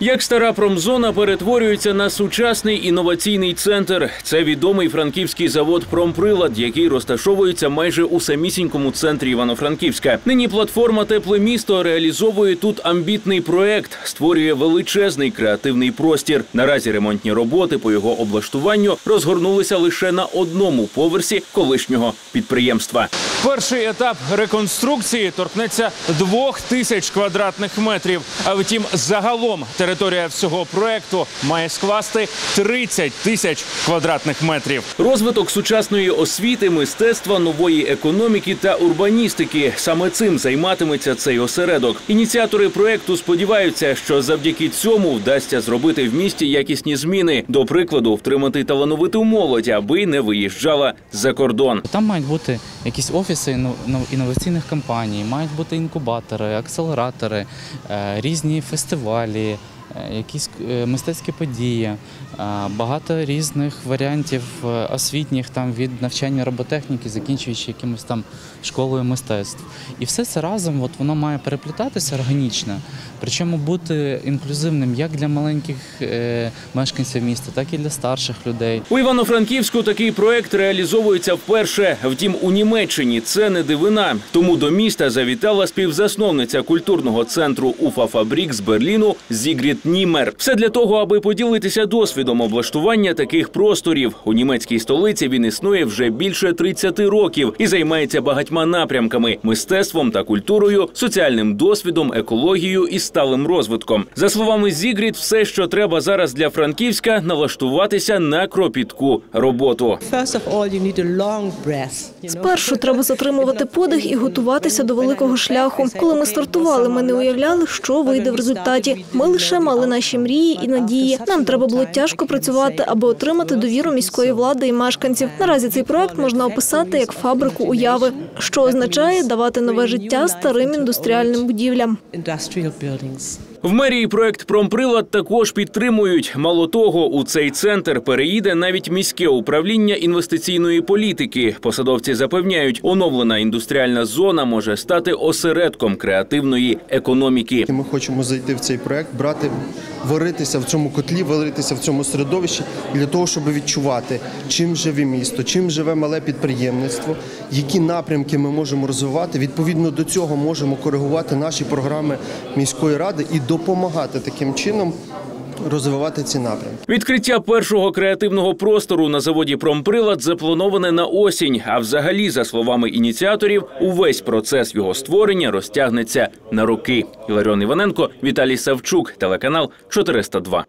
Як стара промзона перетворюється на сучасний інноваційний центр. Це відомий франківський завод Промприлад, який розташовується майже у самісінькому центрі Івано-Франківська. Нині платформа Тепле місто реалізовує тут амбітний проект, створює величезний креативний простір. Наразі ремонтні роботи по його облаштуванню розгорнулися лише на одному поверсі колишнього підприємства. Перший етап реконструкції торкнеться двох тисяч квадратних метрів. А втім, загалом територія всього проекту має скласти 30 тисяч квадратних метрів. Розвиток сучасної освіти, мистецтва, нової економіки та урбаністики саме цим займатиметься цей осередок. Ініціатори проекту сподіваються, що завдяки цьому вдасться зробити в місті якісні зміни. До прикладу, втримати талановиту молодь, аби не виїжджала за кордон. Там мають бути якісь офіси іно- інноваційних компаній, мають бути інкубатори, акселератори, е, різні фестивалі, якісь е, мистецькі події, е, багато різних варіантів е, освітніх там від навчання роботехніки, закінчуючи якимось там школою мистецтв. І все це разом от воно має переплітатися органічно, причому бути інклюзивним як для маленьких е, мешканців міста, так і для старших людей. У Івано-Франківську такий проект реалізовується вперше. Втім, у Німеччині це не дивина. Тому до міста завітала співзасновниця культурного центру Уфа Фабрік з Берліну Зігріт Німер. Все для того, аби поділитися досвідом облаштування таких просторів. У німецькій столиці він існує вже більше 30 років і займається багатьма напрямками: мистецтвом та культурою, соціальним досвідом, екологією і сталим розвитком. За словами Зігріт, все, що треба зараз для Франківська, налаштуватися на кропітку роботу. Спершу треба затримувати подих і готуватися до великого шляху. Коли ми стартували, ми не уявляли, що вийде в результаті. Ми лише мали наші мрії і надії. Нам треба було тяжко працювати, аби отримати довіру міської влади і мешканців. Наразі цей проект можна описати як фабрику уяви, що означає давати нове життя старим індустріальним будівлям. В мерії проект Промприлад також підтримують. Мало того, у цей центр переїде навіть міське управління інвестиційної політики. Посадовці запевняють, оновлена індустріальна зона може стати осередком креативної економіки. Ми хочемо зайти в цей проект, брати, варитися в цьому котлі, варитися в цьому середовищі для того, щоб відчувати, чим живе місто, чим живе мале підприємництво, які напрямки ми можемо розвивати. Відповідно до цього можемо коригувати наші програми міської ради і допомагати таким чином розвивати ці напрямки. Відкриття першого креативного простору на заводі Промприлад заплановане на осінь. А взагалі, за словами ініціаторів, увесь процес його створення розтягнеться на роки. Іларіон Іваненко, Віталій Савчук, телеканал 402.